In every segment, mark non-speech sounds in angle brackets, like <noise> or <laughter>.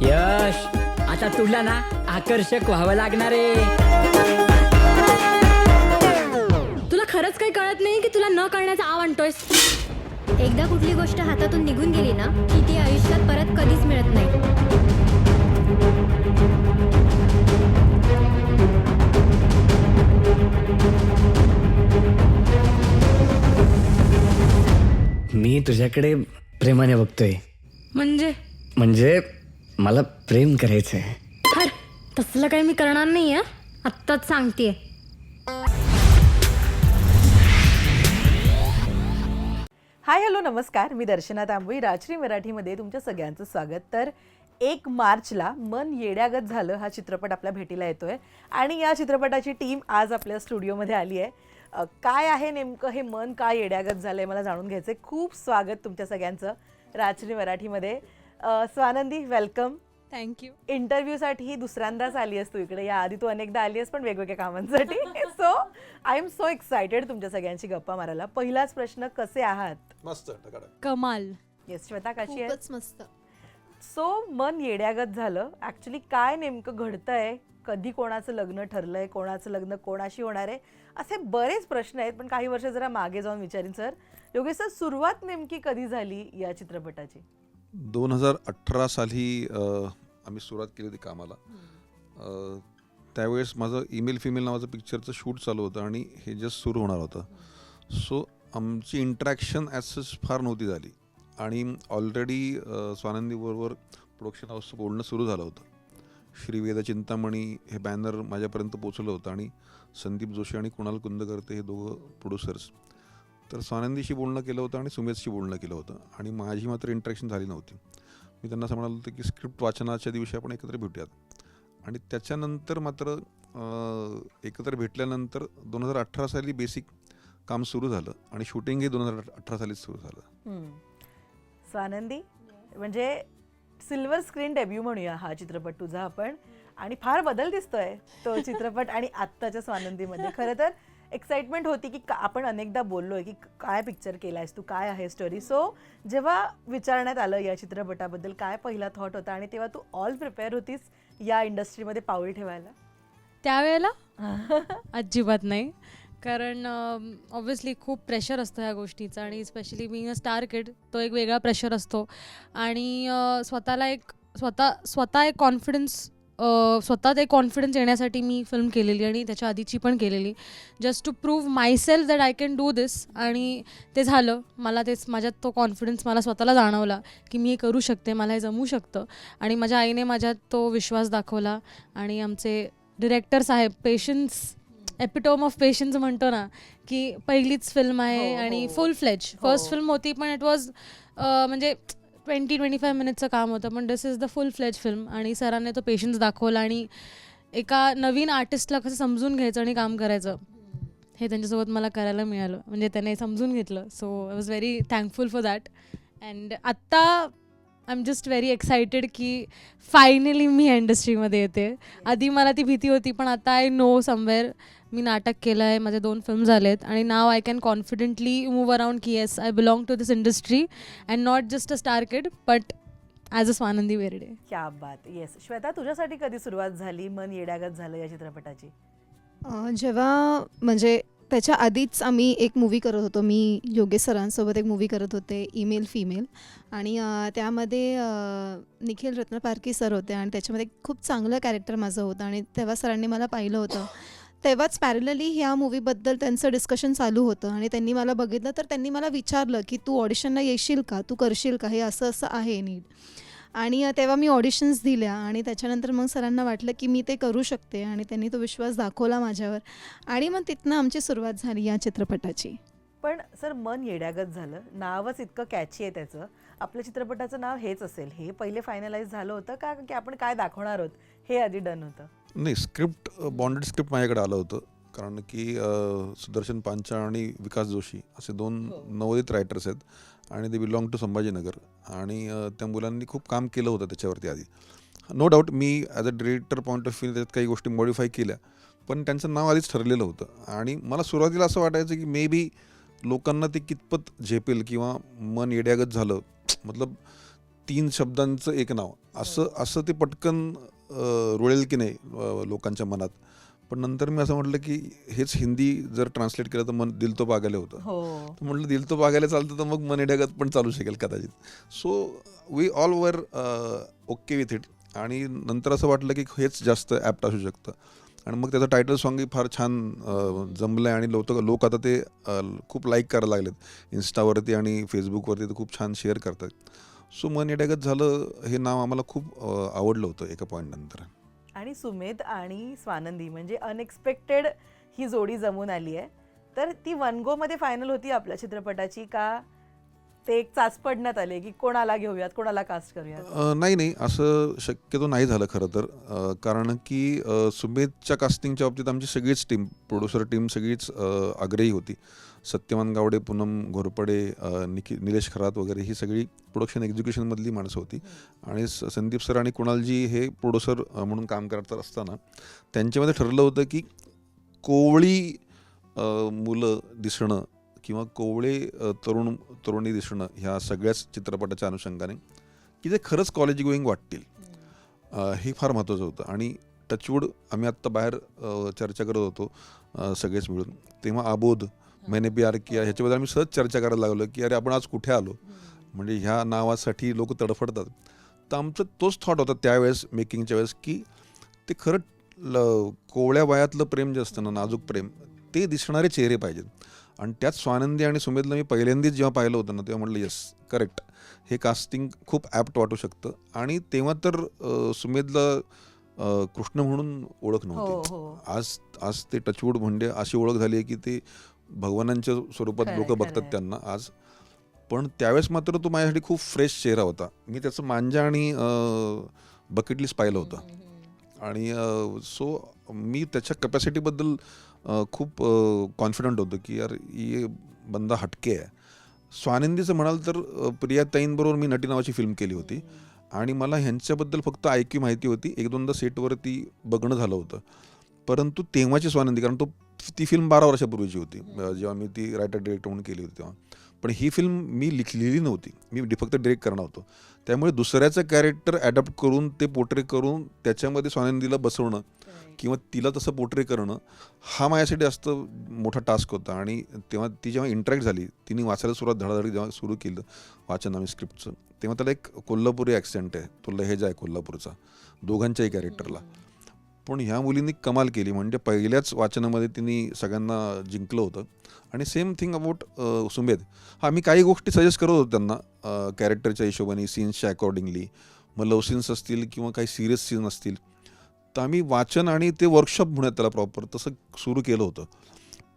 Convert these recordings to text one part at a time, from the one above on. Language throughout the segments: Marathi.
यश. आता तुला ना आकर्षक व्हावं लागणार आहे. तुला खरंच काही कळत नाही की तुला न कळण्याचा आव आणतोयस? एकदा कुठली गोष्ट हातातून निघून गेली ना की ती आयुष्यात परत कधीच मिळत नाही. मी तुझ्याकडे प्रेमाने बघतोय. म्हणजे? म्हणजे मला प्रेम करायचंय. हर तसलं काही मी करणार नाही आहे आत्ताच सांगतेय. हाय हॅलो नमस्कार. मी दर्शना तांबोई राजश्री मराठीमध्ये तुमच्या सगळ्यांचं स्वागत. तर एक मार्चला मन येड्यागत झालं हा चित्रपट आपल्या भेटीला येतोय. आणि या चित्रपटाची टीम आज आपल्या स्टुडिओमध्ये आली आहे. काय आहे नेमकं हे मन काय येड्यागत झालं आहे मला जाणून घ्यायचं आहे खूप स्वागत तुमच्या सगळ्यांचं राजश्री मराठीमध्ये. स्वानंदी वेलकम थँक्यू इंटरव्ह्यूसाठी ही दुसऱ्यांदाच आली आहेस तू इकडे. या आधी तू अनेकदा आली आहेस पण वेगवेगळ्या कामांसाठी. So I am so excited तुमच्या सगळ्यांची गप्पा मारायला. पहिलाच प्रश्न कसे आहात? मस्त टकाटक. कमाल. येस श्वेता कशी आहे? खूपच मस्त. सो मन येड्यागत झालं. ऍक्च्युली काय नेमकं घडतंय? कधी कोणाचं लग्न ठरलंय? कोणाचं लग्न कोणाशी होणार आहे? असे बरेच प्रश्न आहेत पण काही वर्ष जरा मागे जाऊन विचारीन सर. योगेश सर सुरुवात नेमकी कधी झाली या चित्रपटाची? दोन हजार अठरा साली आम्ही सुरुवात केली होती कामाला. त्यावेळेस माझं ईमेल फिमेल नावाचं पिक्चरचं शूट चालू होतं आणि हे जस्ट सुरू होणार होतं. सो आमची इंटरॅक्शन ॲज सच फार नव्हती झाली. आणि ऑलरेडी स्वानंदीबरोबर प्रोडक्शन हाऊसचं बोलणं सुरू झालं होतं. श्रीवेद चिंतामणी हे बॅनर माझ्यापर्यंत पोचलं होतं आणि संदीप जोशी आणि कुणाल कुंदकर्ते हे दोघं प्रोड्युसर्स. तर स्वानंदीशी बोलणं केलं होतं आणि सुमेशशी बोलणं केलं होतं. आणि माझी मात्र इंटरॅक्शन झाली नव्हती. मी त्यांना असं म्हणालो होतं की स्क्रिप्ट वाचनाच्या दिवशी आपण एकत्र भेटूयात. आणि त्याच्यानंतर मात्र एकत्र भेटल्यानंतर दोन हजार अठरा साली बेसिक काम सुरू झालं आणि शूटिंगही दोन हजार अठरा सालीच सुरू झालं. स्वानंदी म्हणजे सिल्वर स्क्रीन डेब्यू म्हणूया हा चित्रपट तुझा आपण. आणि फार बदल दिसतोय तो चित्रपट आणि आत्ताच्या स्वानंदीमध्ये. खरं तर एक्साइटमेंट होती की का- आपण अनेकदा बोललोय की काय पिक्चर केलायस तू? काय आहे स्टोरी सो जेव्हा विचारण्यात आलं या चित्रपटाबद्दल काय पहिला थॉट होता आणि तेव्हा तू ऑल प्रिपेअर होतीस या इंडस्ट्रीमध्ये पाऊल ठेवायला? त्यावेळेला? <laughs> अजिबात नाही. कारण ऑब्व्हियसली खूप प्रेशर असतं ह्या गोष्टीचं आणि स्पेशली मी अ स्टार किड तो एक वेगळा प्रेशर असतो. आणि स्वतःला एक स्वतः स्वतः एक कॉन्फिडन्स स्वतःत एक कॉन्फिडन्स येण्यासाठी मी फिल्म केलेली आणि त्याच्या आधीची पण केलेली. Just to prove myself that I can do this आणि ते झालं. मला तेच माझ्यात तो कॉन्फिडन्स मला स्वतःला जाणवला की मी हे करू शकते मला हे जमू शकतं. आणि माझ्या आईने माझ्यात तो विश्वास दाखवला. आणि आमचे डिरेक्टर साहेब पेशन्स एपिटोम ऑफ पेशन्स म्हणतो ना की पहिलीच फिल्म आहे हो, आणि. फुल फ्लेज फर्स्ट. फिल्म होती पण इट वॉज म्हणजे ट्वेंटी ट्वेंटी फाय मिनिटचं काम होतं पण this is the full fledge film आणि सरांनी तो पेशन्स दाखवला आणि एका नवीन आर्टिस्टला कसं समजून घ्यायचं आणि काम करायचं हे त्यांच्यासोबत मला करायला मिळालं. म्हणजे त्याने समजून घेतलं. So I was very thankful for that and आत्ता I am just very excited की फायनली मी इंडस्ट्रीमध्ये येते. आधी मला ती भीती होती पण आता आय नो समवेअर मी नाटक केलं आहे माझे दोन फिल्म झालेत आणि नाव I can confidently move around की yes I belong to this industry and not just a star kid but as a Swanandi Berde क्या बात. येस श्वेता तुझ्यासाठी कधी सुरुवात झाली? मन येड्यागत झालं या चित्रपटाची? जेव्हा म्हणजे त्याच्या आधीच आम्ही एक मूवी करत होतो. मी योगेश सरांसोबत एक मूवी करत होते ईमेल फिमेल आणि त्यामध्ये निखिल रत्नपारकी सर होते आणि त्याच्यामध्ये खूप चांगलं कॅरेक्टर माझं होतं. आणि तेव्हा सरांनी मला पाहिलं होतं. तेव्हाच पॅरलली ह्या मूवीबद्दल त्यांचं डिस्कशन चालू होतं. आणि त्यांनी मला बघितलं तर त्यांनी मला विचारलं की तू ऑडिशनला येशील का? तू करशील का? हे असं असं आहे नीट. आणि तेव्हा मी ऑडिशन्स दिल्या आणि त्याच्यानंतर मग सरांना वाटलं की मी ते करू शकते आणि त्यांनी तो विश्वास दाखवला माझ्यावर आणि मग तिथनं आमची सुरुवात झाली या चित्रपटाची. पण सर मन येड्यागत झालं. नावच इतकं कॅची आहे त्याचं. आपल्या चित्रपटाचं नाव हेच असेल. हे पहिले फायनलाइज झालं होतं का? की आपण काय दाखवणार आहोत? हे आधी डन होतं. नाही स्क्रिप्ट बॉन्डेड स्क्रिप्ट माझ्याकडे आलं होतं. कारण की सुदर्शन पांचाळ आणि विकास जोशी असे दोन नवोदित रायटर्स आहेत. आणि ते बिलॉंग टू संभाजीनगर. आणि त्या मुलांनी खूप काम केलं होतं त्याच्यावरती आधी. No doubt me as a director point of view त्याच्यात काही गोष्टी मॉडिफाय केल्या पण त्यांचं नाव आधीच ठरलेलं होतं. आणि मला सुरुवातीला असं वाटायचं की मे बी लोकांना ते कितपत झेपेल किंवा मन येड्यागत झालं. मतलब तीन शब्दांचं एक नाव. असं असं ते पटकन रुळेल की नाही लोकांच्या मनात. पण नंतर मी असं म्हटलं की हेच हिंदी जर ट्रान्सलेट केलं तर मन दिल तो बागायला होतं. हो. तर म्हटलं दिल तो बागायला चालतं तर मग मनी डगत पण चालू शकेल कदाचित. So we all are okay with it आणि नंतर असं वाटलं की हेच जास्त ॲप्ट असू शकतं. आणि मग त्याचं टायटल सॉंगही फार छान जमलं आहे आणि लोक लोक आता ते खूप लाईक करायला लागलेत. इन्स्टावरती आणि फेसबुकवरती तर खूप छान शेअर करतात. सो मन डगत झालं हे नाव आम्हाला खूप आवडलं होतं एका पॉईंट नंतर. आणि सुमेध आणि स्वानंदी म्हणजे अनएक्सपेक्टेड ही जोडी जमून आली आहे. तर ती वन गोमध्ये फायनल होती आपल्या चित्रपटाची का ते एक चाच पडण्यात आले की कोणाला घेऊयात कोणाला कास्ट करूयात? नाही नाही असं शक्यतो नाही झालं खरं तर. कारण की सुमेधच्या कास्टिंगच्या बाबतीत आमची सगळीच टीम प्रोड्युसर टीम सगळीच आग्रही होती. सत्यवान गावडे पूनम घोरपडे निखि निलेश खरात वगैरे ही सगळी प्रोडक्शन एक्झिक्युशनमधली माणसं होती. आणि स- संदीप सर आणि कुणालजी हे प्रोड्युसर म्हणून काम करत असताना त्यांच्यामध्ये ठरलं होतं की कोवळी मुलं दिसणं किंवा कोवळे तरुण तरुणी दिसणं ह्या सगळ्याच चित्रपटाच्या अनुषंगाने की ते खरंच कॉलेज गोईंग वाटतील. हे फार महत्त्वाचं होतं. आणि टचवूड आम्ही आत्ता बाहेर चर्चा करत होतो सगळेच मिळून. तेव्हा आबोध मैंने प्यार किया ह्याच्याबद्दल आम्ही सहज चर्चा करायला लागलो की अरे आपण आज कुठे आलो? म्हणजे ह्या नावासाठी लोक तडफडतात. तर आमचं तोच थॉट होता त्यावेळेस मेकिंगच्या वेळेस की ते खरं ल कोवळ्या वयातलं प्रेम जे असतं ना नाजूक प्रेम ते दिसणारे चेहरे पाहिजेत. आणि त्यात स्वानंदी आणि सुमेधला मी पहिल्यांदाच जेव्हा पाहिलं होतं ना तेव्हा म्हटलं येस करेक्ट हे कास्टिंग खूप ॲप्ट वाटू शकतं. आणि तेव्हा तर सुमेधला कृष्ण म्हणून ओळख हो नव्हती. हो आज आज ते टचवूड म्हणजे अशी ओळख झाली आहे की ते भगवानांच्या स्वरूपात लोक बघतात. त्यांना आज. पण त्यावेळेस मात्र तो माझ्यासाठी खूप फ्रेश चेहरा होता. मी त्याचं मांजा आणि बकेट लिस्ट पाहिलं होतं. आणि सो मी त्याच्या कपॅसिटीबद्दल खूप कॉन्फिडंट होतो की यार ये बंदा हटके आहे. स्वानंदीचं म्हणाल तर अ, प्रियाताईंबरोबर मी नटी नावाची फिल्म केली होती. आणि मला ह्यांच्याबद्दल फक्त ऐकी माहिती होती. एक दोनदा सेटवरती बघणं झालं होतं. परंतु तेव्हाची स्वानंदी कारण तो ती फिल्म बारा वर्षापूर्वीची होती. जेव्हा मी ती रायटर डिरेक्टर म्हणून केली होती तेव्हा. पण ही फिल्म मी लिखलेली नव्हती. मी फक्त डिरेक्ट करणार होतो. त्यामुळे दुसऱ्याचं कॅरेक्टर ॲडॉप्ट करून ते पोर्ट्रे करून त्याच्यामध्ये स्वानंदीला बसवणं किंवा तिला तसं पोर्ट्रे करणं हा माझ्यासाठी जास्त मोठा टास्क होता. आणि तेव्हा ती जेव्हा इंटरॅक्ट झाली तिने वाचायला सुरुवात धडाधडी जेव्हा सुरू केलं वाचन आम्ही स्क्रिप्टचं तेव्हा त्याला एक कोल्हापुरी ॲक्सेंट आहे. तो लहेजा आहे कोल्हापूरचा दोघांच्याही कॅरेक्टरला पण ह्या मुलींनी कमाल केली. म्हणजे पहिल्याच वाचनामध्ये तिने सगळ्यांना जिंकलं होतं. आणि सेम थिंग अबाउट सुमेध हा मी काही गोष्टी सजेस्ट करत होतो त्यांना कॅरेक्टरच्या हिशोबाने सीन्सच्या अकॉर्डिंगली मग लव सीन्स असतील किंवा काही सिरियस सीन असतील. तर आम्ही वाचन आणि ते वर्कशॉप म्हणूयात त्याला प्रॉपर तसं सुरू केलं होतं.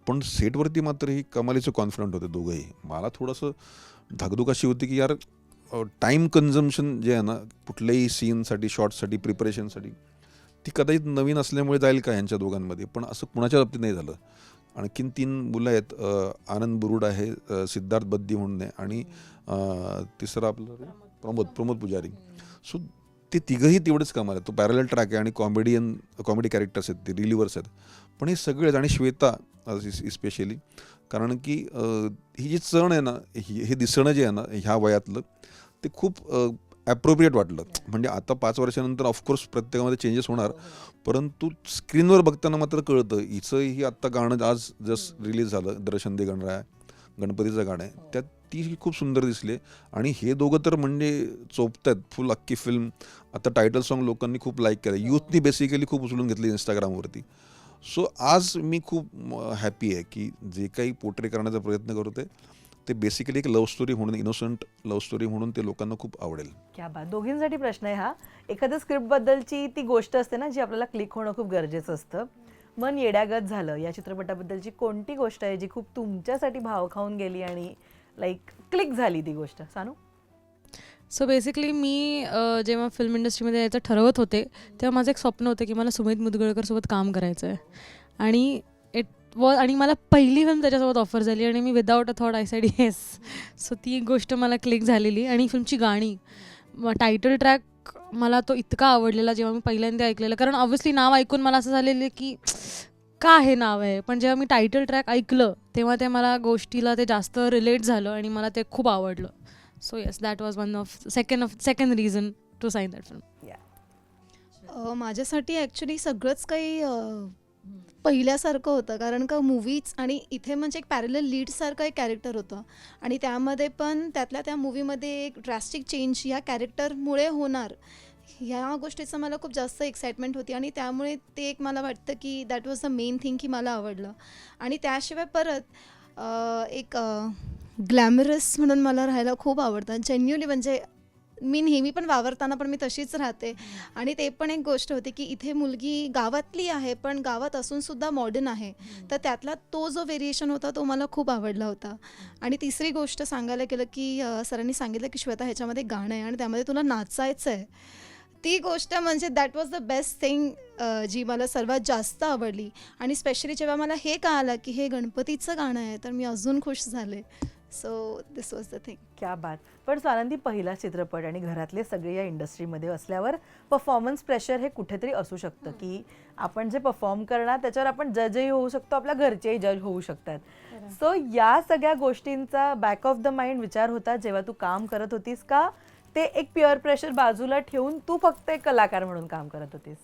पण सेटवरती मात्र ही कमालीचं कॉन्फिडंट होते दोघंही. मला थोडंसं धाकधूक अशी होती की यार टाईम कन्झम्पशन जे आहे ना कुठल्याही सीनसाठी शॉर्टसाठी प्रिपरेशनसाठी ती कदाचित नवीन असल्यामुळे जाईल का यांच्या दोघांमध्ये? पण असं कुणाच्या बाबतीत नाही झालं. आणखीन तीन मुलं आहेत आनंद बुरुड आहे सिद्धार्थ बद्दी म्हणून आहे आणि अ, तिसरं आपलं प्रमोद प्रमोद पुजारी. सो ते तिघंही तेवढेच कामाला आहेत. तो पॅरल ट्रॅक आहे आणि कॉमेडियन कॉमेडी कॅरेक्टर्स आहेत ते रिलिव्हर्स आहेत. पण हे सगळेच आणि श्वेता स्पेशली कारण की ही जी चण आहे ना हे दिसणं जे आहे ना ह्या वयातलं ते खूप ॲप्रोप्रिएट वाटलं. म्हणजे आता पाच वर्षानंतर ऑफकोर्स प्रत्येकामध्ये चेंजेस होणार. परंतु स्क्रीनवर बघताना मात्र कळतं. हिचं ही आत्ता गाणं आज जस्ट रिलीज झालं. दर्शन दे गणराय गणपतीचं गाणं आहे. त्यात ती खूप सुंदर दिसली आणि हे दोघं तर म्हणजे चोपतात फुल अख्खी फिल्म आता टायटल सॉन्ग लोकांनी खूप लाईक केलं यूथनी बेसिकली खूप उचलून घेतली इंस्टाग्रामवरती सो आज मी खूप हॅपी आहे की जे काही पोट्रे करण्याचा प्रयत्न करतो ते बेसिकली एक लव्ह स्टोरी म्हणून इनोसंट लव्ह स्टोरी म्हणून ते लोकांना खूप आवडेल. क्या बात दोघींसाठी प्रश्न आहे हा. एखाद्या स्क्रिप्ट बद्दलची ती गोष्ट असते ना जी आपल्याला क्लिक होणं खूप गरजेचं असतं. मन येड्यागत झालं या चित्रपटाबद्दलची कोणती गोष्ट आहे जी खूप तुमच्यासाठी भाव खाऊन गेली आणि लाईक क्लिक झाली ती गोष्ट? सांगू सो बेसिकली मी जेव्हा फिल्म इंडस्ट्रीमध्ये यायचं ठरवत होते तेव्हा माझं एक स्वप्न होतं की मला सुमित मुदगळकर सोबत काम करायचं आहे आणि वॉज आणि मला पहिली फिल्म त्याच्यासोबत ऑफर झाली आणि मी without a thought I said yes so ती एक गोष्ट मला क्लिक झालेली. आणि फिल्मची गाणी. टायटल ट्रॅक मला तो इतका आवडलेला जेव्हा मी पहिल्यांदा ऐकलेलं. कारण ऑब्व्हियसली नाव ऐकून मला असं झालेलं की का हे नाव आहे? पण जेव्हा मी टायटल ट्रॅक ऐकलं तेव्हा ते मला गोष्टीला ते जास्त रिलेट झालं आणि मला ते खूप आवडलं. So yes that was one of second of second reason to sign that film माझ्यासाठी ॲक्च्युली सगळंच काही पहिल्यासारखं होतं कारण का मूवीज आणि इथे म्हणजे एक पॅरल लीडसारखं एक कॅरेक्टर होतं. आणि त्यामध्ये पण त्यातल्या त्या मूवीमध्ये एक ड्रास्टिक चेंज या कॅरेक्टरमुळे होणार ह्या गोष्टीचं मला खूप जास्त एक्साइटमेंट होती. आणि त्यामुळे ते एक मला वाटतं की that was the main thing की मला आवडलं. आणि त्याशिवाय परत एक ग्लॅमरस म्हणून मला राहायला खूप आवडतं. जेन्युअली म्हणजे मी नेहमी पण वावरताना पण मी तशीच राहते. आणि ते पण एक गोष्ट होती की इथे मुलगी गावातली आहे पण गावात असून सुद्धा मॉडर्न आहे. तर त्यातला तो जो व्हेरिएशन होता तो मला खूप आवडला होता. आणि तिसरी गोष्ट सांगायला गेलं की सरांनी सांगितलं की श्वेता ह्याच्यामध्ये गाणं आहे आणि त्यामध्ये तुला नाचायचं आहे ती गोष्ट म्हणजे that was the best thing जी मला सर्वात जास्त आवडली. आणि स्पेशली जेव्हा मला हे कळालं की हे गणपतीचं गाणं आहे तर मी अजून खुश झाले. So this was the thing क्या बात. पण स्वानंदी पहिला चित्रपट आणि घरातले सगळे या इंडस्ट्रीमध्ये असल्यावर परफॉर्मन्स प्रेशर हे कुठेतरी असू शकतं की आपण जे परफॉर्म करणार त्याच्यावर आपण जजही होऊ शकतो आपल्या घरचेही जज होऊ शकतात. सो या सगळ्या गोष्टींचा बॅक ऑफ द माइंड विचार होता जेव्हा तू काम करत होतीस का? ते एक प्युअर प्रेशर बाजूला ठेवून तू फक्त एक कलाकार म्हणून काम करत होतीस.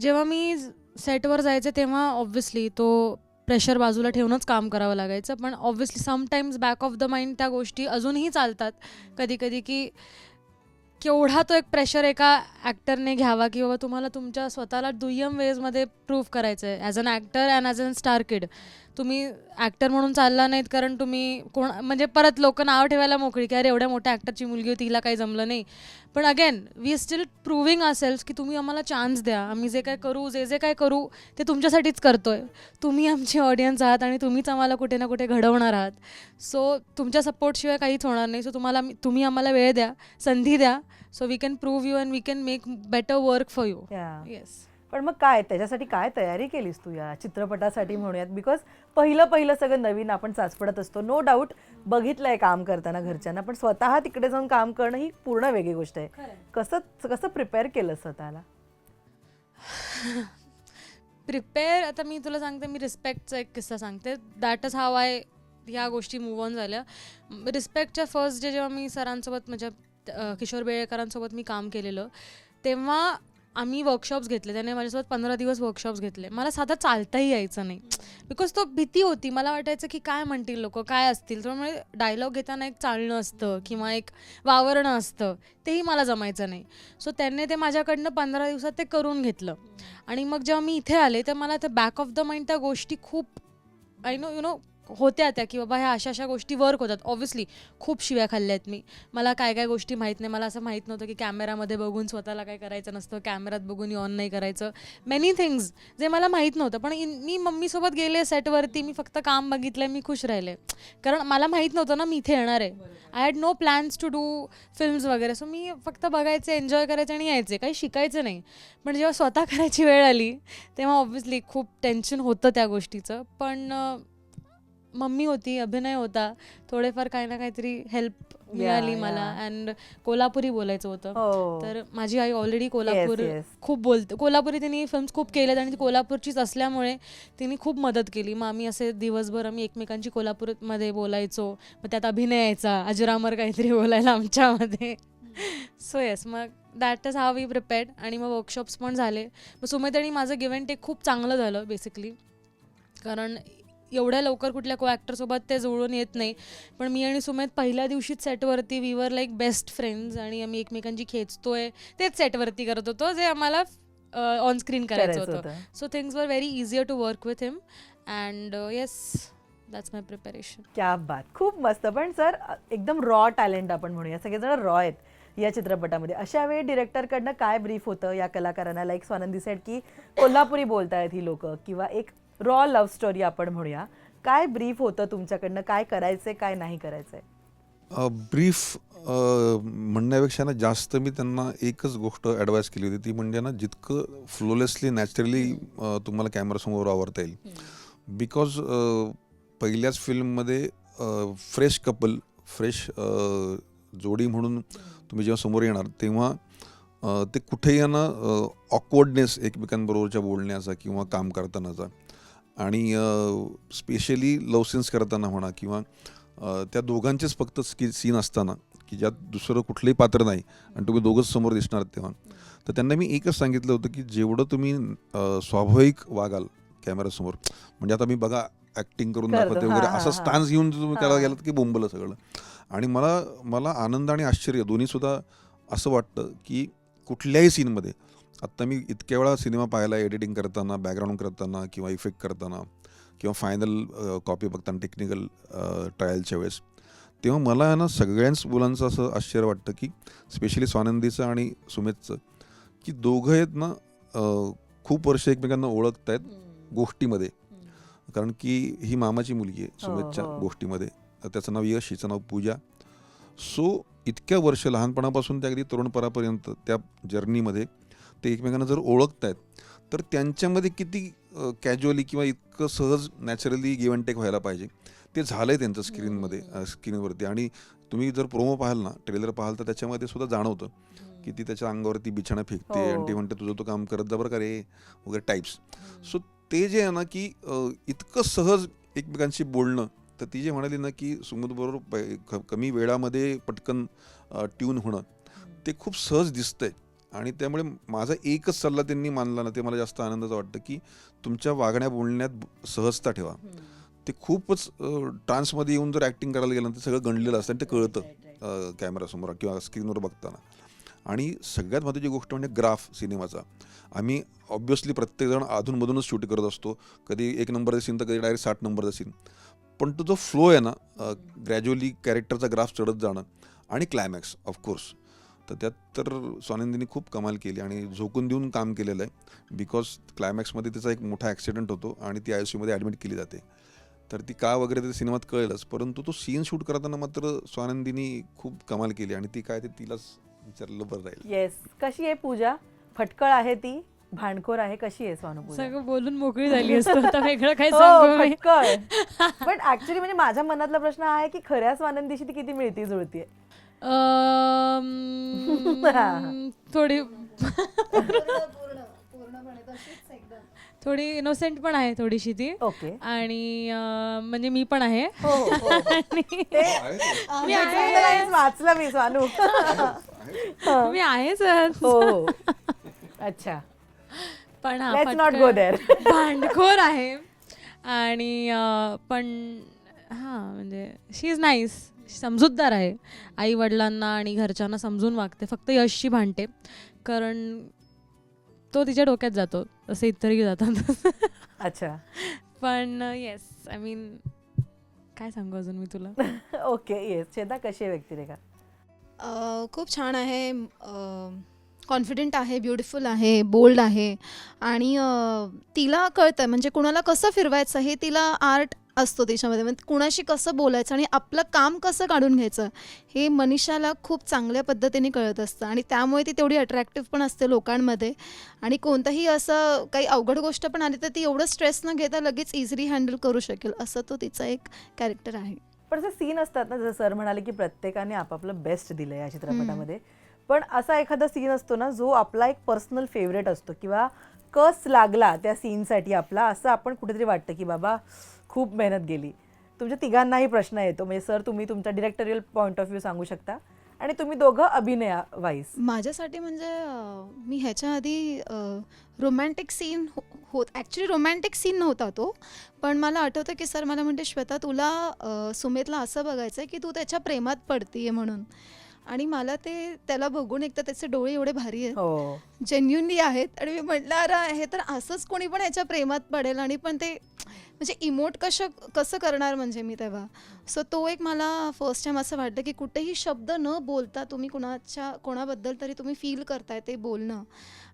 जेव्हा मी सेटवर जायचे तेव्हा ऑब्व्हियसली तो प्रेशर बाजूला ठेवूनच काम करावं लागायचं. पण obviously sometimes back of the mind त्या गोष्टी अजूनही चालतात. कधी कधी की केवढा तो एक प्रेशर एका ॲक्टरने घ्यावा की बाबा तुम्हाला तुमच्या स्वतःला दुय्यम वेजमध्ये प्रूव्ह करायचं आहे as an actor and as an star kid तुम्ही ॲक्टर म्हणून चालला नाहीत कारण तुम्ही कोण म्हणजे परत लोक नाव ठेवायला मोकळी की अरे एवढ्या मोठ्या ॲक्टरची मुलगी होती तिला काही जमलं नाही. पण again we still proving ourselves की तुम्ही आम्हाला चान्स द्या. आम्ही जे काय करू जे जे काय करू ते तुमच्यासाठीच करतोय. तुम्ही आमची ऑडियन्स आहात आणि तुम्हीच आम्हाला कुठे ना कुठे घडवणार आहात. सो तुमच्या सपोर्टशिवाय काहीच होणार नाही. सो तुम्हाला तुम्ही आम्हाला वेळ द्या संधी द्या. So we can prove you and we can make better work for yeah yes पण मग काय त्याच्यासाठी काय तयारी केलीस तू या चित्रपटासाठी म्हणूयात? बिकॉज पहिलं पहिलं सगळं नवीन आपण चाचपडत असतो. नो डाऊट बघितलंय काम करताना घरच्यांना पण स्वतः तिकडे जाऊन काम करणं ही पूर्ण वेगळी गोष्ट आहे. कसं कसं प्रिपेअर केलं स्वतःला? प्रिपेअर आता मी तुला सांगते मी रिस्पेक्टचा एक किस्सा सांगते. दॅट इज हाव आय ह्या गोष्टी मूव ऑन झाल्या. रिस्पेक्टच्या फर्स्ट डे जेव्हा मी सरांसोबत म्हणजे किशोर बेळेकरांसोबत मी काम केलेलं तेव्हा आम्ही वर्कशॉप्स घेतले त्याने माझ्यासोबत पंधरा दिवस वर्कशॉप्स घेतले. मला साधा चालताही यायचं नाही. बिकॉज तो भीती होती. मला वाटायचं की काय म्हणतील लोक काय असतील? त्यामुळे डायलॉग घेताना एक चालणं असतं किंवा एक वावरणं असतं. तेही मला जमायचं नाही. सो त्यांनी ते माझ्याकडनं पंधरा दिवसात ते करून घेतलं. आणि मग जेव्हा मी इथे आले तर मला ते बॅक ऑफ द माइंड त्या गोष्टी खूप आय नो यु नो होत्या त्या की बाबा ह्या अशा अशा गोष्टी वर्क होतात. ऑब्व्हियसली खूप शिव्या खाल्ल्या आहेत मी. मला काय काय गोष्टी माहीत नाही. मला असं माहीत नव्हतं की कॅमेरामध्ये बघून स्वतःला काय करायचं नसतं. कॅमेरात बघून ऑन नाही करायचं. मेनी थिंग्स जे मला माहीत नव्हतं. पण इन- मी मम्मीसोबत गेले सेटवरती मी फक्त काम बघितलं मी खुश राहिले. कारण मला माहीत नव्हतं ना मी इथे येणार आहे. I had no plans to do films वगैरे. सो मी फक्त बघायचे एन्जॉय करायचे आणि यायचे. काही शिकायचं नाही. पण जेव्हा स्वतः करायची वेळ आली तेव्हा ऑब्व्हियसली खूप टेन्शन होतं त्या गोष्टीचं. पण मम्मी होती अभिनय होता थोडेफार काही ना काहीतरी हेल्प मिळाली. मला. अँड कोल्हापुरी बोलायचं होतं. हो. तर माझी आई ऑलरेडी कोल्हापूर. खूप बोलते. कोल्हापुरी तिने फिल्म्स खूप केल्यात आणि ती कोल्हापूरचीच असल्यामुळे तिने खूप मदत केली. मग आम्ही असे दिवसभर आम्ही एकमेकांची कोल्हापूरमध्ये बोलायचो. मग त्यात अभिनय यायचा. अजरामर काहीतरी बोलायला आमच्यामध्ये. सो येस मग that is how we prepared आणि मग वर्कशॉप्स पण झाले. मग सुमित आणि माझं गिव्ह अँड टेक खूप चांगलं झालं बेसिकली कारण एवढ्या लवकर कुठल्या को ॲक्टरसोबत ते जुळून येत नाही. पण मी आणि सुमित पहिल्या दिवशीच सेटवरती we were like best friends आणि आम्ही एकमेकांची खेचतोय. तेच सेटवरती करत होतो जे आम्हाला ऑन स्क्रीन करायचं होतं. So things were very easier to work with him and yes that's my preparation क्या बात. खूप मस्त. पण सर एकदम रॉ टॅलेंट आपण म्हणूया. सगळेजण रॉ आहेत या चित्रपटामध्ये. अशा वेळी डिरेक्टरकडनं काय ब्रीफ होतं या कलाकारांना? लाईक स्वानंदी सेट की कोल्हापुरी बोलतायत ही लोक किंवा एक रॉ लव्ह स्टोरी आपण म्हणूया. काय ब्रीफ होतं तुमच्याकडनं? काय करायचंय काय नाही करायचंय? ब्रीफ म्हणण्यापेक्षा ना जास्त मी त्यांना एकच गोष्ट ॲडवाईस केली होती. ती म्हणजे ना जितकं फ्लोलेसली नॅचरली तुम्हाला कॅमेरासमोर आवडता येईल. बिकॉज पहिल्याच फिल्ममध्ये फ्रेश कपल फ्रेश जोडी म्हणून तुम्ही जेव्हा समोर येणार तेव्हा ते कुठेही ना ऑकवर्डनेस एकमेकांबरोबरच्या बोलण्याचा किंवा काम करतानाचा. आणि स्पेशली लव सीन्स करताना म्हणा किंवा त्या दोघांचेच फक्त स्की सीन असताना की ज्यात दुसरं कुठलंही पात्र नाही आणि तुम्ही दोघंच समोर दिसणार तेव्हा तर त्यांना मी एकच सांगितलं होतं की जेवढं तुम्ही स्वाभाविक वागाल कॅमेरासमोर म्हणजे आता मी बघा ॲक्टिंग करून दाखवते वगैरे असा. स्टान्स घेऊन तुम्ही. करायला गेलात की बोंबलं सगळं आणि मला मला आनंद आणि आश्चर्य दोन्हीसुद्धा असं वाटतं की कुठल्याही सीनमध्ये आत्ता मी इतक्या वेळा सिनेमा पाहायला एडिटिंग करताना बॅकग्राऊंड करताना किंवा इफेक्ट करताना किंवा फायनल कॉपी बघताना टेक्निकल ट्रायलच्या वेळेस तेव्हा मला ना सगळ्यांच मुलांचं असं आश्चर्य वाटतं की स्पेशली स्वानंदीचं आणि सुमेधचं की दोघं आहेत ना खूप वर्ष एकमेकांना ओळखत आहेत गोष्टीमध्ये. कारण की ही मामाची मुलगी आहे हो, सुमेधच्या हो. गोष्टीमध्ये. त्याचं नाव यश हिचं नाव पूजा. सो इतक्या वर्ष लहानपणापासून ते अगदी तरुणपणापर्यंत त्या जर्नीमध्ये ते एकमेकांना जर ओळखत आहेत तर त्यांच्यामध्ये किती कॅज्युअली किंवा इतकं सहज नॅचरली गिव्ह अँड टेक व्हायला पाहिजे? ते झालं आहे त्यांचं स्क्रीनमध्ये स्क्रीनवरती आणि तुम्ही जर प्रोमो पाहाल ना ट्रेलर पाहाल तर त्याच्यामध्ये सुद्धा जाणवतं की ती त्याच्या अंगावरती बिछाणा फेकते हो. आणि ती म्हणते तुझं तो काम करत जा बरं का रे वगैरे टाईप्स सो ते जे आहे ना की इतकं सहज एकमेकांशी बोलणं तर ती जे म्हणाली ना की सुमोदबरोबर कमी वेळामध्ये पटकन ट्यून होणं ते खूप सहज दिसतंय. आणि त्यामुळे माझा एकच सल्ला त्यांनी मानला ना ते मला जास्त आनंदाचं वाटतं की तुमच्या वागण्या बोलण्यात सहजता ठेवा. ते खूपच ट्रान्समध्ये येऊन जर ॲक्टिंग करायला गेलं ना ते सगळं गणलेलं असतं आणि ते कळतं कॅमेरासमोर किंवा स्क्रीनवर बघताना. आणि सगळ्यात महत्त्वाची गोष्ट म्हणजे ग्राफ सिनेमाचा. आम्ही ऑब्व्हियसली प्रत्येकजण अधूनमधूनच शूट करत असतो. कधी एक नंबरचा सीन तर कधी डायरेक्ट साठ नंबरचा सीन पण तो जो फ्लो आहे ना ग्रॅज्युअली कॅरेक्टरचा ग्राफ चढत जाणं आणि क्लायमॅक्स ऑफकोर्स तर त्यात तर स्वानंदीने खूप कमाल केली आणि झोकून देऊन काम केलेलं आहे. बिकॉज क्लायमॅक्समध्ये तिचा एक मोठा ॲक्सिडेंट होतो आणि ती आय सी यूमध्ये ॲडमिट केली जाते. तर ती का वगैरे ते सिनेमात कळेलच परंतु तो सीन शूट करताना मात्र स्वानंदीनी खूप कमाल केली आणि ती काय ते तिलाच विचारलं बरं राहील. येस कशी आहे पूजा? फटकळ आहे ती? भांडखोर आहे? कशी आहे स्वानू पूजा? सगळं बोलून मोकळी झाली असतो. आता वेगळं <laughs> काय हो, सांगू मी? फटकळ. <laughs> पण ऍक्च्युली म्हणजे माझ्या मनातला प्रश्न आहे की खऱ्या स्वानंदीशी ती किती मिळती जुळती अम, <laughs> थोडी थोडी इनोसेंट पण आहे थोडीशी ती. ओके. आणि अं, म्हणजे मी पण आहे. हो हो, <laughs> हो <laughs> मी आहे. वाचला मी स्वानू मी आहेच आज. हो. हो अच्छा. पण हा, लेट्स नॉट गो देअर भांडखोर आहे. आणि अं, पण हां म्हणजे शी इज नाईस समजूतदार आहे. आई वडिलांना आणि घरच्यांना समजून वागते. फक्त यशशी भांडते. कारण तो तिच्या डोक्यात जातो. असे इतरही जातात. अच्छा. पण येस आय मीन काय सांगू अजून मी तुला? <laughs> ओके येस चेता कशी आहे व्यक्तिरेखा? खूप छान आहे. कॉन्फिडेंट आहे ब्युटिफुल आहे बोल्ड आहे. आणि तिला कळतं म्हणजे कुणाला कसं फिरवायचं हे तिला आर्ट असतो त्याच्यामध्ये म्हणजे कुणाशी कसं बोलायचं आणि आपलं काम कसं काढून घ्यायचं हे मनीषाला खूप चांगल्या पद्धतीने कळत असतं. आणि त्यामुळे ती तेवढी अट्रॅक्टिव्ह पण असते लोकांमध्ये. आणि कोणतंही असं काही अवघड गोष्ट पण आली तर ती एवढं स्ट्रेस न घेता लगेच इझिली हँडल करू शकेल असं तो तिचा एक कॅरेक्टर आहे. पण असे सीन असतात ना जसं सर म्हणाले की प्रत्येकाने आपापलं बेस्ट दिलं या चित्रपटामध्ये. पण असा एखादा सीन असतो ना जो आपला एक पर्सनल फेवरेट असतो किंवा कस लागला त्या सीनसाठी आपला असं आपण कुठेतरी वाटतं की बाबा खूप मेहनत गेली. तुमच्या तिघांनाही प्रश्न येतो. म्हणजे सर तुम्ही तुमचा डिरेक्टरियल पॉईंट ऑफ व्ह्यू सांगू शकता. आणि तुम्ही दोघं अभिनया वाईस माझ्यासाठी म्हणजे मी ह्याच्या आधी रोमॅन्टिक सीन होत ॲक्च्युली रोमॅन्टिक सीन नव्हता तो. पण मला आठवतं की सर मला म्हणते श्वेता तुला सुमेतला असं बघायचं आहे की तू त्याच्या प्रेमात पडतीये म्हणून. आणि मला ते त्याला बघून एक तर त्याचे डोळे एवढे भारी आहेत. हो. जेन्युनली आहेत. आणि मी म्हटलं अरे हे तर असंच कोणी पण ह्याच्या प्रेमात पडेल. आणि पण ते म्हणजे इमोट कसं कसं करणार म्हणजे मी तेव्हा? सो तो एक मला फर्स्ट टाइम असं वाटलं की कुठेही शब्द न बोलता तुम्ही कुणाच्या कोणाबद्दल तरी तुम्ही फील करताय ते बोलणं.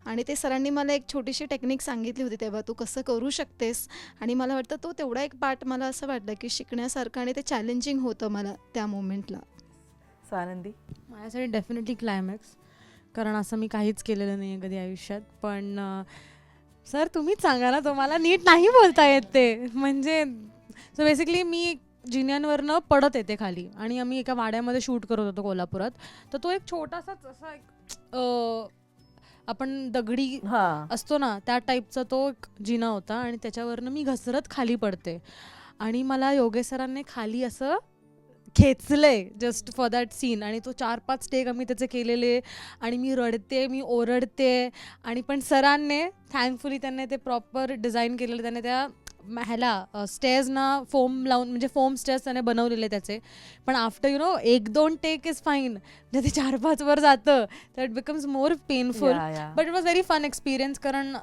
आणि ते सरांनी मला एक छोटीशी टेक्निक सांगितली होती तेव्हा तू कसं करू शकतेस? आणि मला वाटतं तो तेवढा एक पार्ट मला असं वाटलं की शिकण्यासारखं आणि ते चॅलेंजिंग होतं मला त्या मोमेंटला स्वानंदी माझ्यासाठी डेफिनेटली क्लायमॅक्स कारण असं मी काहीच केलेलं नाही आहे कधी आयुष्यात. पण सर तुम्हीच सांगा ना तुम्हाला नीट नाही बोलता येत ते. म्हणजे सो बेसिकली मी जिन्यांवरनं पडत येते खाली. आणि आम्ही एका वाड्यामध्ये शूट करत होतो कोल्हापुरात. तर तो एक छोटासाच असा एक अं, आपण दगडी हा. असतो ना त्या टाईपचा तो एक जिना होता. आणि त्याच्यावरनं मी घसरत खाली पडते. आणि मला योगेश सरांनी खाली असं खेचले जस्ट फॉर दॅट सीन आणि तो चार पाच टेक आम्ही त्याचे केलेले. आणि मी रडते मी ओरडते. आणि पण सरांनी थँकफुली त्यांनी ते प्रॉपर डिझाईन केलेलं. त्याने त्या ह्याला स्टेअर्सना फोम लावून म्हणजे फोम स्टेअर्स त्याने बनवलेले त्याचे. पण आफ्टर यु नो एक दोन टेक इज फाईन म्हणजे ते चार पाच वर जातं तर it becomes more painful. But it was very fun experience कारण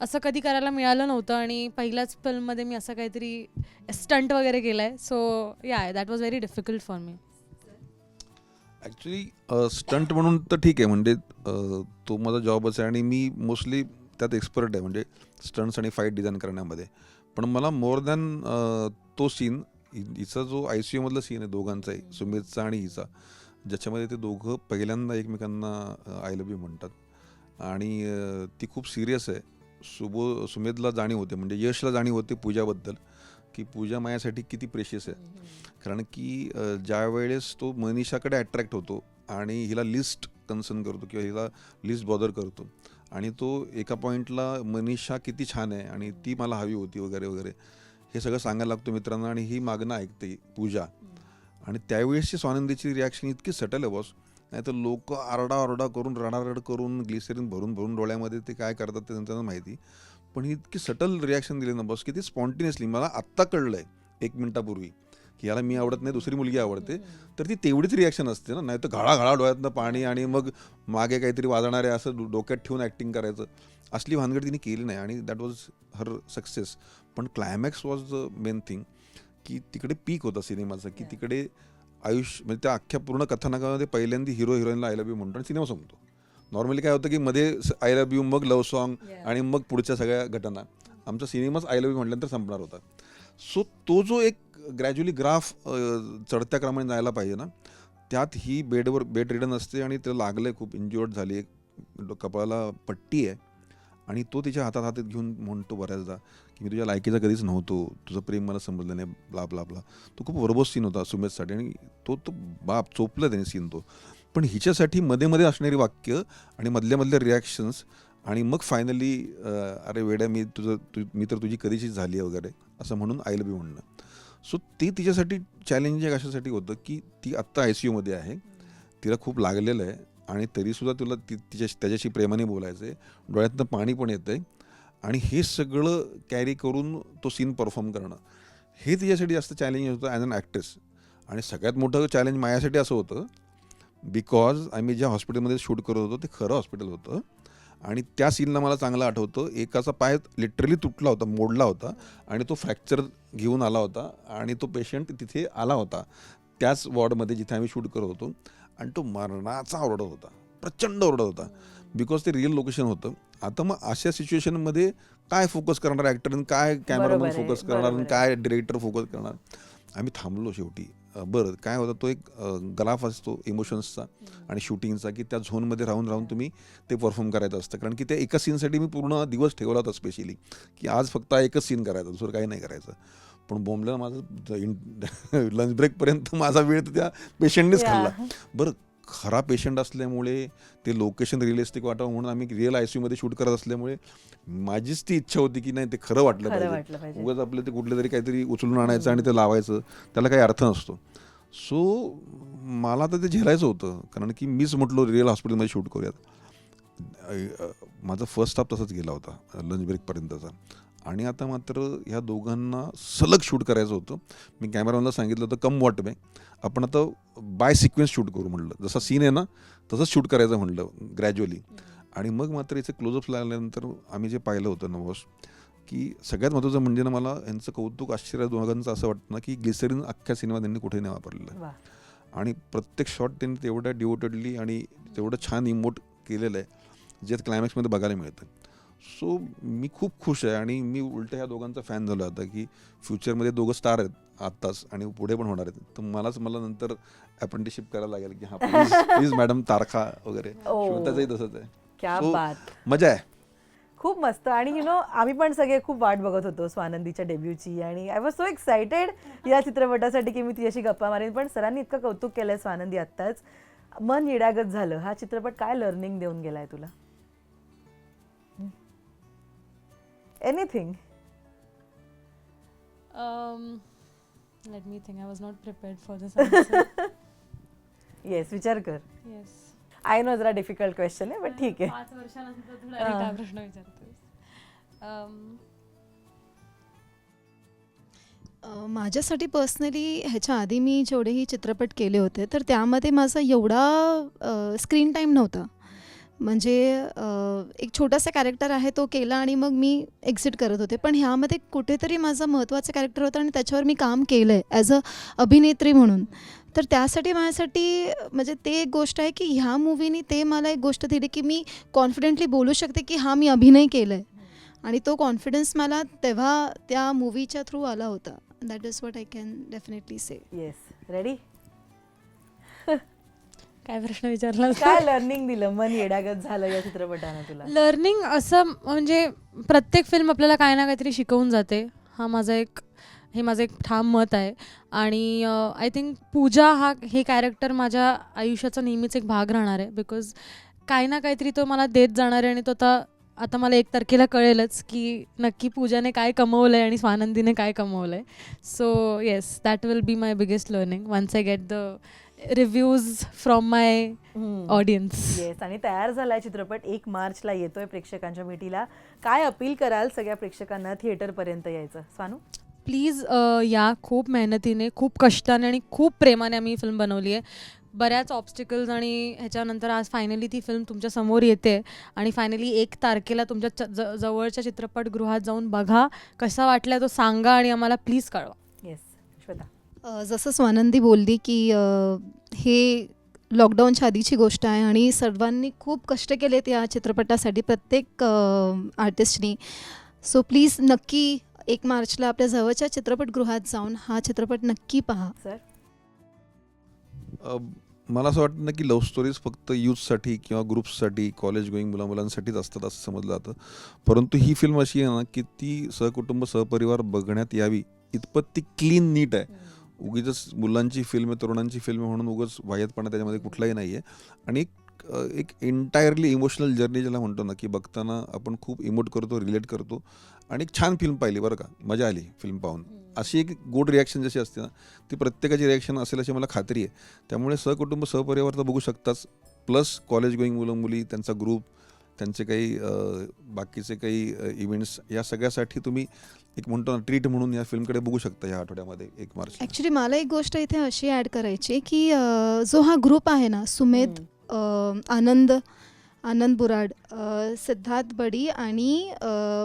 असं कधी करायला मिळालं नव्हतं आणि पहिल्याच फिल्ममध्ये मी असं काहीतरी स्टंट वगैरे केलं आहे so yeah that was very difficult for me actually stunt म्हणून तर ठीक आहे. म्हणजे तो माझा जॉबच आहे आणि मी मोस्टली त्यात एक्सपर्ट आहे. म्हणजे स्टंट्स आणि फाईट डिझाईन करण्यामध्ये. पण मला मोर दॅन तो सीन हिचा जो आय सी यूमधला सीन आहे दोघांचाही सुमितचा आणि हिचा ज्याच्यामध्ये ते दोघं पहिल्यांदा एकमेकांना आय लव्ह यू म्हणतात. आणि ती खूप सिरियस आहे. सुबो सुमेधला जाणीव होते म्हणजे यशला जाणीव होते पूजाबद्दल की पूजा माझ्यासाठी किती प्रेशियस आहे. कारण की ज्या वेळेस तो मनीषाकडे अट्रॅक्ट होतो आणि हिला लिस्ट कन्सर्न करतो किंवा हिला लिस्ट बॉदर करतो आणि तो एका पॉईंटला मनीषा किती छान आहे आणि ती मला हवी होती वगैरे वगैरे हे सगळं सांगायला लागतो मित्रांना आणि ही मागणं ऐकते पूजा. आणि त्यावेळेसची स्वानंदीची रिॲक्शन इतकी सटल आहे बॉस नाही तर लोक आरडाओरडा करून रडारड करून ग्लिसरीन भरून भरून डोळ्यामध्ये ते काय करतात ते त्यांना माहिती. पण ही इतकी सटल रिॲक्शन दिली ना बॉस की ती स्पॉन्टिनियसली मला आत्ता कळलं आहे एक मिनिटापूर्वी की याला मी आवडत नाही दुसरी मुलगी आवडते. तर ती तेवढीच रिॲक्शन असते ना नाही तर घाळा घाळा डोळ्यातनं पाणी आणि मग मागे काहीतरी वाजणारे असं डोक्यात ठेवून ॲक्टिंग करायचं. असली भानगड तिने केली नाही आणि दॅट वॉज हर सक्सेस पण climax was the main thing की तिकडे पीक होता सिनेमाचा की तिकडे आयुष्य म्हणजे त्या अख्ख्या पूर्ण कथानकामध्ये पहिल्यांदा हिरो हिरोईनला आय लव्ह यू म्हणतो आणि सिनेमा संपतो नॉर्मली काय होतं की मध्ये आय लव्ह यू मग लव्ह सॉन्ग आणि मग पुढच्या सगळ्या घटना. आमचा सिनेमाच आय लव्ह यू म्हटल्यानंतर संपणार होता. सो तो जो एक ग्रॅज्युअली ग्राफ चढत्या क्रमाने जायला पाहिजे ना त्यात ही बेडवर बेड रिडन असते आणि त्याला लागलं खूप इंज्युअर्ड झाली एक कपाळाला पट्टी आहे. आणि तो तिच्या हातात हातात घेऊन म्हणतो बऱ्याचदा की मी तुझ्या लायकीचा कधीच नव्हतो. तुझं प्रेम मला समजलं नाही ब्ला ब्ला ब्ला तो खूप वरबोस सीन होता सुमेधसाठी आणि तो तो बाप चोपला त्याने सीन तो. पण हिच्यासाठी मध्ये मध्ये असणारी वाक्य आणि मधल्या मधल्या रिॲक्शन्स आणि मग फायनली अरे वेड्या मी तुझं तु मी तर तुझी कधीची झाली आहे वगैरे असं म्हणून आय लव्ह यू म्हणणं. सो ते तिच्यासाठी चॅलेंजिंग अशासाठी होतं की ती आत्ता आय सी यूमध्ये आहे. तिला खूप लागलेलं आहे आणि तरीसुद्धा तुला ती तिच्या त्याच्याशी प्रेमाने बोलायचं आहे डोळ्यातनं पाणी पण येतं आहे आणि हे सगळं कॅरी करून तो सीन परफॉर्म करणं. हे तिच्यासाठी जास्त चॅलेंज होतं ॲज अन ॲक्ट्रेस आणि सगळ्यात मोठं चॅलेंज माझ्यासाठी असं होतं बिकॉज आम्ही ज्या हॉस्पिटलमध्ये शूट करत होतो ते खरं हॉस्पिटल होतं. आणि त्या सीनला मला चांगलं आठवतं एकाचा पाय लिटरली तुटला होता मोडला होता आणि तो फ्रॅक्चर घेऊन आला होता आणि तो पेशंट तिथे आला होता. त्याच वॉर्डमध्ये जिथे आम्ही शूट करत होतो आणि तो मरणाचा ओरडत होता प्रचंड ओरडत होता. बिकॉज ते रिअल लोकेशन होतं. आता मग अशा सिच्युएशनमध्ये काय फोकस करणार ॲक्टर काय कॅमेरामन फोकस करणार. काय डिरेक्टर फोकस करणार? आम्ही थांबलो शेवटी. बरं काय होतं तो एक ग्राफ असतो इमोशन्सचा आणि शूटिंगचा की त्या झोनमध्ये राहून राहून तुम्ही ते परफॉर्म करायचं असतं. कारण की त्या एका सीनसाठी मी पूर्ण दिवस ठेवला होता स्पेशली की आज फक्त एकच सीन करायचा दुसरं काही नाही करायचं. पण बोंबलं माझं लंच ब्रेकपर्यंत माझा वेळ तर त्या पेशंटनेच. खाल्ला. बरं खरा पेशंट असल्यामुळे ते लोकेशन रिअलिस्टिक वाटावं म्हणून आम्ही रिअल आयमध्ये शूट करत असल्यामुळे माझीच ती इच्छा होती की नाही ते खरं वाटलं पाहिजे. उगाच आपलं ते कुठलं तरी काहीतरी उचलून आणायचं आणि ते लावायचं त्याला काही अर्थ नसतो. सो मला तर ते झेलायचं होतं कारण की मीच म्हटलो रिअल हॉस्पिटलमध्ये शूट करूयात. माझा फर्स्ट स्टाफ तसाच गेला होता लंच ब्रेकपर्यंतचा आणि आता मात्र ह्या दोघांना सलग शूट करायचं होतं. मी कॅमेरामॅनला सांगितलं होतं कम वॉट मे आपण आता बाय सिक्वेन्स शूट करू म्हणलं. जसा सीन आहे ना तसंच शूट करायचं म्हणलं ग्रॅज्युअली आणि मग मात्र याचे क्लोजअप्स लागल्यानंतर आम्ही जे पाहिलं होतं ना बॉस की सगळ्यात महत्त्वाचं म्हणजे ना मला यांचं कौतुक आश्चर्य दोघांचं असं वाटतं ना की ग्लिसरीन अख्ख्या सिनेमात त्यांनी कुठे नाही वापरलेलं. आणि प्रत्येक शॉट त्यांनी तेवढ्या डिवोटेडली आणि तेवढं छान इमोट केलेलं आहे जे क्लायमॅक्समध्ये बघायला मिळतं. सो मी खूप खुश आहे आणि मी उलट ह्या दोघांचा फॅन झालो आता की फ्युचरमध्ये दोघं स्टार आहेत. आत्ताच आणि पुढे पण होणार आहेत. तर मलाच मला नंतर अप्रेंटिसशिप करायला लागेल की हां प्लीज प्लीज मॅडम तारखा वगैरे. <laughs> शिवताचंही तसंच आहे. So, बात. मजा आहे. खूप मस्त. आणि यु नो आम्ही पण सगळे खूप वाट बघत होतो स्वानंदीच्या डेब्यूची आणि आय वॉज सो एक्सायटेड या चित्रपटासाठी की मी तिच्याशी गप्पा मारेन. पण सरांनी इतकं कौतुक केलंय स्वानंदी आत्ताच. मन येड्यागत झालं. हा चित्रपट काय लर्निंग देऊन गेलाय तुला? Anything let me think I was not prepared for this yes विचार कर. येस आय नो जरा डिफिकल्ट क्वेश्चन आहे बट ठीक आहे. पाच वर्षानंतर हा. प्रश्न विचारतोस अ, माझ्यासाठी पर्सनली ह्याच्या आधी मी जेवढेही चित्रपट केले होते तर त्यामध्ये माझा एवढा स्क्रीन टाईम नव्हता. म्हणजे एक छोटासा कॅरेक्टर आहे तो केला आणि मग मी एक्झिट करत होते. पण ह्यामध्ये कुठेतरी माझा महत्त्वाचं कॅरेक्टर होतं आणि त्याच्यावर मी काम केलं आहे ॲज अ अभिनेत्री म्हणून. तर त्यासाठी माझ्यासाठी म्हणजे ते एक गोष्ट आहे की ह्या मूवीनी ते मला एक गोष्ट दिली की मी कॉन्फिडेंटली बोलू शकते की हा मी अभिनय केला आहे आणि तो कॉन्फिडन्स मला तेव्हा त्या मूवीच्या थ्रू आला होता. That is what I can definitely say yes ready काय प्रश्न विचारला काय लर्निंग दिलं? मन येडागत झालं या चित्रपटानं तुला? लर्निंग असं म्हणजे प्रत्येक फिल्म आपल्याला काय ना काहीतरी शिकवून जाते. हा माझा एक हे माझं एक ठाम मत आहे. आणि आय थिंक पूजा हा हे कॅरेक्टर माझ्या आयुष्याचा नेहमीच एक भाग राहणार आहे. बिकॉज काही ना काहीतरी तो मला देत जाणार आहे आणि तो आता आता मला एक तारखेला कळेलच की नक्की पूजाने काय कमवलं आहे आणि स्वानंदीने काय कमवलं आहे so yes that will be my biggest learning once I get the reviews from my audience yes आणि तयार झालाय चित्रपट. एक मार्चला येतोय प्रेक्षकांच्या भेटीला. काय अपील कराल सगळ्या प्रेक्षकांना थिएटर पर्यंत यायचं? स्वानू? प्लीज या खूप मेहनतीने खूप कष्टाने आणि खूप प्रेमाने आम्ही फिल्म बनवली आहे. बऱ्याच ऑब्स्टिकल्स आणि ह्याच्यानंतर आज फायनली ती फिल्म तुमच्यासमोर येते. आणि फायनली एक तारखेला तुमच्या ज- जवळच्या चित्रपटगृहात जाऊन बघा कसा वाटला तो सांगा आणि आम्हाला प्लीज कळवा. जसं स्वानंदी बोलली की हे लॉकडाऊनच्या आधीची गोष्ट आहे आणि सर्वांनी खूप कष्ट केलेत या चित्रपटासाठी प्रत्येक आर्टिस्टनी सो प्लीज नक्की एक मार्चला आपल्या जवळच्या चित्रपटगृहात जाऊन हा चित्रपट नक्की पहा. सर? मला असं वाटतं ना की लव्ह स्टोरीज फक्त यूथसाठी किंवा ग्रुप्ससाठी कॉलेज गोईंग मुला मुलांसाठीच असतात असं समजलं जातं. परंतु ही फिल्म अशी आहे ना की ती सहकुटुंब सहपरिवार बघण्यात यावी. इतपत ती क्लीन नीट आहे. उगीच मुलांची फिल्म आहे तरुणांची फिल्म म्हणून उगाच वाह्यातपणा त्याच्यामध्ये कुठलाही नाही आहे आणि एक एंटायरली इमोशनल जर्नी ज्याला म्हणतो ना की बघताना आपण खूप इमोट करतो रिलेट करतो. आणि एक छान फिल्म पाहिली बरं का मजा आली फिल्म पाहून. अशी एक गुड रिॲक्शन जशी असते ना ती प्रत्येकाची रिॲक्शन असेल अशी मला खात्री आहे. त्यामुळे सहकुटुंब सहपरिवार तर बघू शकताच. प्लस कॉलेज गोईंग मुलं मुली त्यांचा ग्रुप त्यांचे काही बाकीचे काही इव्हेंट्स या सगळ्यासाठी तुम्ही एक म्हणतो ना ट्रीट म्हणून या फिल्मकडे बघू शकता या आठवड्यामध्ये एक मार्च. ॲक्च्युली मला एक गोष्ट इथे अशी ॲड करायची आहे की जो हा ग्रुप आहे ना सुमेध आनंद आनंद बुराड सिद्धार्थ बडी आणि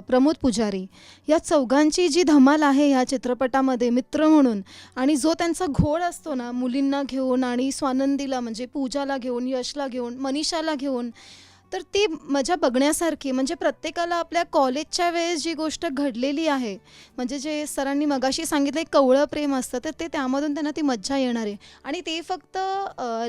प्रमोद पुजारी या चौघांची जी धमाल आहे ह्या चित्रपटामध्ये मित्र म्हणून आणि जो त्यांचा घोळ असतो ना मुलींना घेऊन आणि स्वानंदीला म्हणजे पूजाला घेऊन यशला घेऊन मनीषाला घेऊन तर ती मजा बघण्यासारखी म्हणजे प्रत्येकाला आपल्या कॉलेजच्या वेळेस जी गोष्ट घडलेली आहे म्हणजे जे सरांनी मगाशी सांगितलं एक कवळं प्रेम असतं तर ते त्यामधून त्यांना ती मज्जा येणार आहे. आणि ते फक्त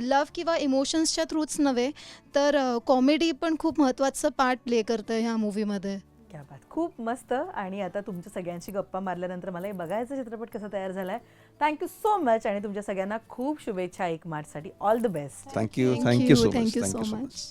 लव किंवा इमोशन्सच्या थ्रूच नव्हे तर कॉमेडी पण खूप महत्त्वाचं पार्ट प्ले करतं ह्या मूवीमध्ये क्या बात. खूप मस्त. आणि आता तुमच्या सगळ्यांची गप्पा मारल्यानंतर मला हे बघायचं चित्रपट कसा तयार झालाय. थँक्यू सो मच आणि तुमच्या सगळ्यांना खूप शुभेच्छा एक मार्चसाठी. All the best thank you thank you so much